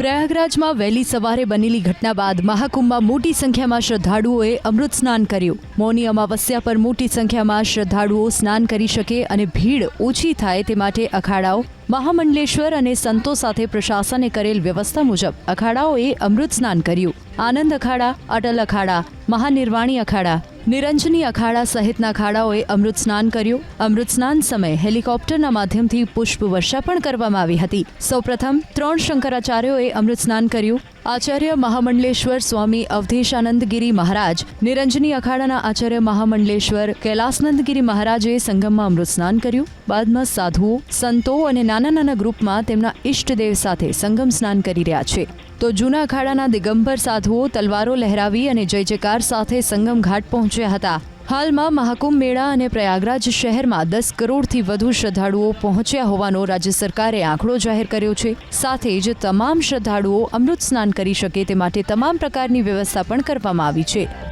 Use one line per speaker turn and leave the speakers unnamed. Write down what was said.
પ્રયાગરાજમાં વહેલી સવારે બનેલી ઘટના બાદ મહાકુંભમાં મોટી સંખ્યામાં શ્રદ્ધાળુઓએ અમૃત સ્નાન કર્યું. મૌની અમાવસ્યા પર મોટી સંખ્યામાં શ્રદ્ધાળુઓ સ્નાન કરી શકે અને ભીડ ઓછી થાય તે માટે અખાડાઓ મહામંડલેશ્વર અને સંતો સાથે પ્રશાસને કરેલ વ્યવસ્થા મુજબ અખાડાઓએ અમૃત સ્નાન કર્યું. આનંદ અખાડા, અટલ અખાડા, મહાનિર્વાણી અખાડા, નિરંજની અખાડા સહિતના અખાડાઓએ અમૃત સ્નાન કર્યું. અમૃત સ્નાન સમયે હેલિકોપ્ટરના માધ્યમથી પુષ્પ વર્ષા પણ કરવામાં આવી હતી. સૌપ્રથમ ત્રણ શંકરાચાર્યોએ અમૃત સ્નાન કર્યું. આચાર્ય મહામંડલેશ્વર સ્વામી અવધેશાનંદગીરી મહારાજ, નિરંજની અખાડાના આચાર્ય મહામંડલેશ્વર કૈલાસનંદગીરી મહારાજે સંગમમાં અમૃત સ્નાન કર્યું. બાદમાં સાધુઓ, સંતો અને નાના નાના ગ્રુપમાં તેમના ઈષ્ટદેવ સાથે સંગમ સ્નાન કરી રહ્યા છે. તો જૂના અખાડાના દિગંબર સાધુઓ તલવારો લહેરાવી અને જય જયકાર સાથે સંગમ ઘાટ પહોંચ્યા હતા. હાલમાં મહાકુંભ મેળા અને પ્રયાગરાજ શહેરમાં દસ કરોડથી વધુ શ્રદ્ધાળુઓ પહોંચ્યા હોવાનો રાજ્ય સરકારે આંકડો જાહેર કર્યો છે. સાથે જ તમામ શ્રદ્ધાળુઓ અમૃત સ્નાન કરી શકે તે માટે તમામ પ્રકારની વ્યવસ્થા પણ કરવામાં આવી છે.